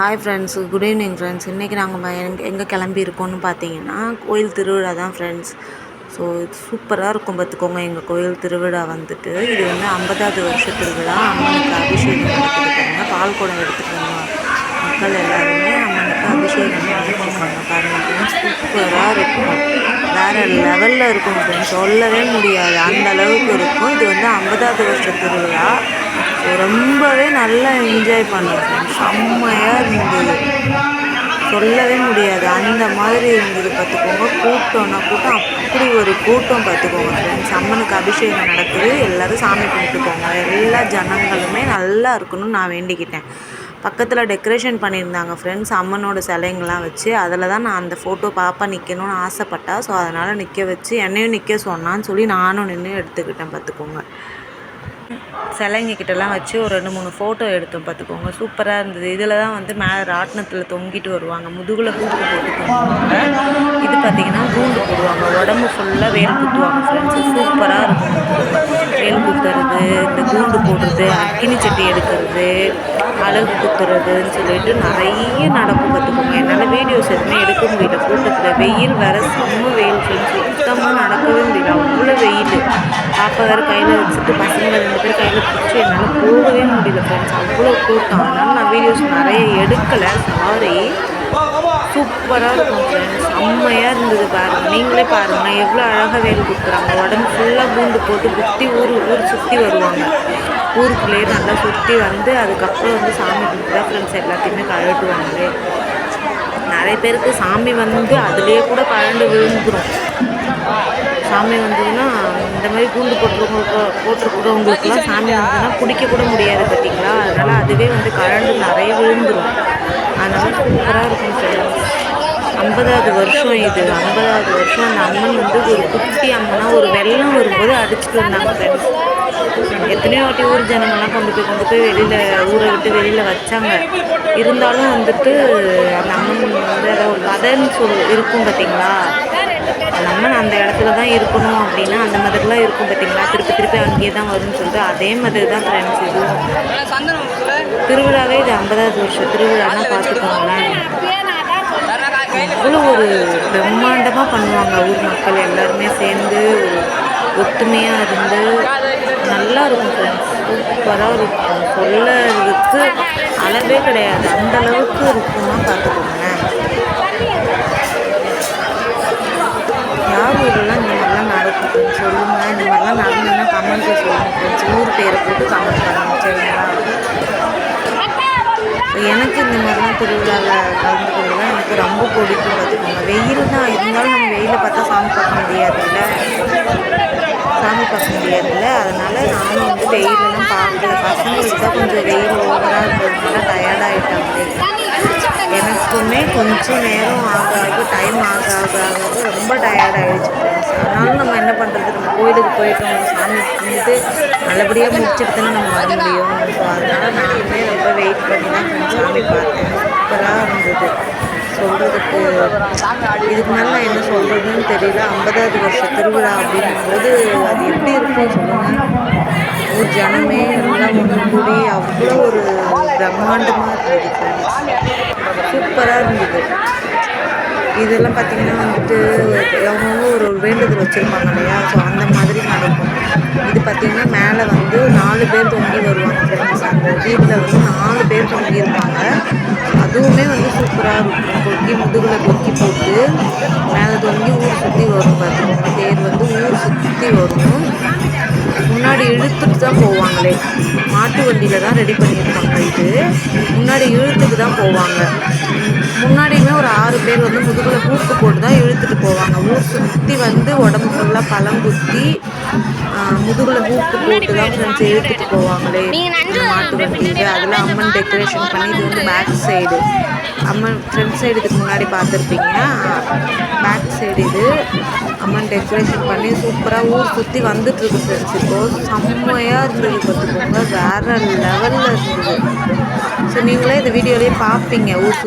Hi friends good evening friends இன்றைக்கி நாங்கள் எங்கே எங்கே கிளம்பியிருக்கோம்னு பார்த்தீங்கன்னா கோயில் திருவிழா தான் ஃப்ரெண்ட்ஸ் ஸோ சூப்பராக இருக்கும் பார்த்துக்கோங்க. எங்கள் கோயில் திருவிழா வந்துட்டு இது வந்து ஐம்பதாவது வருஷ திருவிழா. அம்மனுக்கு அபிஷேகம் நடத்திருக்காங்க பால் குடம் எடுத்துக்கோங்க மக்கள் எல்லாருமே அம்மனுக்கு அபிஷேகம் நடத்திருக்காங்க பாருங்கள் சூப்பராக இருக்கும். வேறு லெவலில் இருக்கும் ஃப்ரெண்ட்ஸ் சொல்லவே முடியாது. அந்த அளவுக்கு இருக்கும். இது வந்து ஐம்பதாவது வருஷ திருவிழா. ரொம்பவே நல்லா என்ஜாய் பண்ணோம் செம்மையாக இருந்தது. சொல்லவே முடியாது. அந்த மாதிரி இருந்தது பார்த்துக்கோங்க. கூட்டம்னா கூட்டம் அப்படி ஒரு கூட்டம் பார்த்துக்கோங்க ஃப்ரெண்ட்ஸ் அம்மனுக்கு அபிஷேகம் நடக்குது. எல்லோரும் சாமி கும்பிட்டுக்கோங்க. எல்லா ஜனங்களுமே நல்லா இருக்கணும்னு நான் வேண்டிக்கிட்டேன். பக்கத்தில் டெக்கரேஷன் பண்ணியிருந்தாங்க ஃப்ரெண்ட்ஸ் அம்மனோட சிலைங்கள்லாம் வச்சு அதில் தான் நான் அந்த ஃபோட்டோ பாப்பா நிற்கணும்னு ஆசைப்பட்டா. ஸோ அதனால் நிற்க வச்சு என்னையும் நிற்க சொன்னான்னு சொல்லி நானும் நின்று எடுத்துக்கிட்டேன் பார்த்துக்கோங்க. சிலைங்க கிட்டலாம் வச்சு ஒரு ரெண்டு மூணு ஃபோட்டோ எடுத்தோம் பார்த்துக்கோங்க. சூப்பராக இருந்தது. இதில் தான் வந்து மேலே ராட்டினத்தில் தொங்கிட்டு வருவாங்க. முதுகில் கூண்டு போட்டு இது பார்த்திங்கன்னா கூண்டு போடுவாங்க. உடம்பு ஃபுல்லாக வேல் குத்துவாங்க ஃப்ரெண்ட்ஸு சூப்பராக இருக்கும். வேல் குத்துறது இந்த கூண்டு போடுறது அக்கினி சட்டி எடுக்கிறது அழகு குத்துறதுன்னு சொல்லிட்டு நிறைய நடக்கும் பார்த்துக்கோங்க. என்னால் வீடியோஸ் எதுவுமே எடுக்க முடியல. கூட்டத்தில் வெயில் வர செம்ம வெயில் ஃப்ரெண்ட்ஸ் சுத்தமாக நடக்கவே முடியல. அவ்வளோ வெயில். பாப்பா வேறு கையில் வச்சுட்டு பசங்களை ரெண்டு பேர் கையில் பிடிச்சி என்னால் போகவே முடியல ஃப்ரெண்ட்ஸ் அவ்வளோ கூட்டம். அதனால் நான் வீடியோஸ் நிறைய எடுக்கலை. சாரி சூப்பராக இருக்கும் ஃப்ரெண்ட்ஸ் செம்மையாக இருந்தது பாருங்கள் நீங்களே பாருங்கள் எவ்வளோ அழகாக வேலை கொடுக்குறாங்க. உடம்பு ஃபுல்லாக பூண்டு போட்டு குத்தி ஊர் ஊர் சுற்றி வருவாங்க. ஊருக்குள்ளேயே நல்லா சுற்றி வந்து அதுக்கப்புறம் வந்து சாமி கும்பிட்டு ஃப்ரெண்ட்ஸ் எல்லாத்தையுமே கழட்டுவாங்களே நிறைய பேருக்கு சாமி வந்து அதுலேயே கூட கழண்டு விழுந்துடும் சாமி வந்ததுன்னா இந்த மாதிரி கூண்டு போட்டுருக்க போட்டிருக்கிறவங்களுக்குலாம் சாமி வந்துன்னா பிடிக்க கூட முடியாது பார்த்தீங்களா? அதனால் அதுவே வந்து கழண்டு நிறைய விழுந்துடும் அதனால் சூப்பராக இருக்கும் சொல்லுவாங்க ஐம்பதாவது வருஷம் இது. ஐம்பதாவது வருஷம் அந்த அம்மன் வந்து ஒரு குட்டி அம்மனாக ஒரு வெள்ளம் வரும்போது அடிச்சுட்டு வந்தாங்க ஃப்ரெண்ட்ஸ் எத்தனையோ வாட்டி ஊர் ஜனங்கள்லாம் கொண்டு போய் கொண்டு போய் வெளியில் ஊரை விட்டு வெளியில் வச்சாங்க. இருந்தாலும் வந்துட்டு அந்த அம்மன் வந்து ஒரு கதைன்னு சொல் இருக்கும் பார்த்தீங்களா? நம்ம அந்த இடத்துல தான் இருக்கணும் அப்படின்னா அந்த மாதிரிலாம் இருக்கும் பார்த்தீங்களா? திருப்பி திருப்பி அங்கேயே தான் வரும்னு சொல்லிட்டு அதே மாதிரி தான் ஃப்ரெண்ட்ஸ் இது. திருவிழாவே இது ஐம்பதாவது வருஷம். திருவிழானா பார்த்துக்கோங்களேன். அவ்வளோ ஒரு பிரம்மாண்டமாக பண்ணுவாங்க ஊர் மக்கள் எல்லாருமே சேர்ந்து ஒத்துமையாக இருந்து நல்லா இருக்கும் ஃப்ரெண்ட்ஸ் சூப்பராக இருக்கும். சொல்லறதுக்கு அளவே கிடையாது. அந்த அளவுக்கு இருக்கும்னா பார்த்துக்கோங்க ஊர் பேரை போட்டு கமெண்ட் பண்ணுங்கள் சரிங்களா? எனக்கு இந்த மாதிரிலாம் திருவிழாவில் கலந்துக்கிறதுலாம் எனக்கு ரொம்ப பிடிக்கும் பார்த்துக்கோங்க. வெயில் தான் இருந்தாலும் நம்ம வெயிலில் பார்த்தா சாமி பார்க்க முடியாது இல்லை பார்க்க முடியாதுல்ல அதனால் நானும் வந்து வெயிலெல்லாம் பார்க்கல பசங்களுக்கு தான் கொஞ்சம் வெயில் ஓவராக இருந்ததுனால டயர்டாகிட்டாங்க எனக்குமே கொஞ்சம் நேரம் ஆக ஆக டைம் ஆக ஆக ஆக ரொம்ப டயர்டாகிடுச்சு அதனால நம்ம என்ன பண்ணுறது நம்ம கோயிலுக்கு போயிட்டோம். சாமி கும்பிட்டு நல்லபடியாக முடிச்சுட்டு தானே நம்ம வர முடியும். ஸோ அதனால் நானுமே ரொம்ப வெயிட் பண்ணி தான் சாமி பார்த்தேன். சூப்பராக இருந்தது. சொல்கிறதுக்கு இதுக்கு மேலே என்ன சொல்கிறதுன்னு தெரியல. ஐம்பதாவது வருஷ திருவிழா அப்படிங்கும்போது அது எப்படி இருக்கும் சொல்லுங்கள் ஊர் ஜனமே எல்லாம் ஒன்று கூடி அவ்வளோ ஒரு பிரம்மாண்டமாக இருந்தது சூப்பராக இருந்தது. இதெல்லாம் பார்த்திங்கன்னா வந்துட்டு அவங்கவுங்க ஒரு வேண்டுதல் வச்சுருப்பாங்க இல்லையா? ஸோ அந்த மாதிரி நடக்கும். இது பார்த்திங்கன்னா மேலே வந்து நாலு பேர் தொங்கி வருவாங்க ஃப்ரெண்ட்ஸ் அந்த வீட்டில் வந்து நாலு பேர் தொங்கி இருப்பாங்க. அதுவுமே வந்து சூப்பராக இருக்கும். கொக்கி முதுகில் கொக்கி போட்டு மேலே தொங்கி ஊர் சுற்றி வரும் பார்த்துக்கோங்க தேர் வந்து ஊர் சுற்றி வரும். முன்னாடி இழுத்துட்டு தான் போவாங்களே. மாட்டு வண்டியில் தான் ரெடி பண்ணியிருப்பாங்க இது. முன்னாடி இழுத்துக்கு தான் போவாங்க. முன்னாடியுமே ஒரு ஆறு பேர் வந்து முதுகில் பூக்கு போட்டு தான் இழுத்துட்டு போவாங்க. ஊர் சுற்றி வந்து உடம்பு ஃபுல்லாக பழம் குத்தி முதுகில் பூக்கு போட்டு தான் ஃப்ரெண்ட்ஸ் இழுத்துட்டு போவாங்களே. மாட்டு வண்டிக்கு அதில் அம்மன் டெக்கரேஷன் பண்ணி இது வந்து back side Amman front side இதுக்கு முன்னாடி பார்த்துருப்பீங்க. பேக் சைடு இது. அம்மன் டெக்கரேஷன் பண்ணி சூப்பராக ஊர் சுற்றி வந்துட்டுருக்கு ஃப்ரெண்ட்ஸ் இப்போது செம்மையாக இருந்தது பார்த்துக்கோங்க. வேறு லெவலில் இருந்தது. ஸோ நீங்களே இந்த வீடியோலேயே பார்ப்பீங்க. ஊர்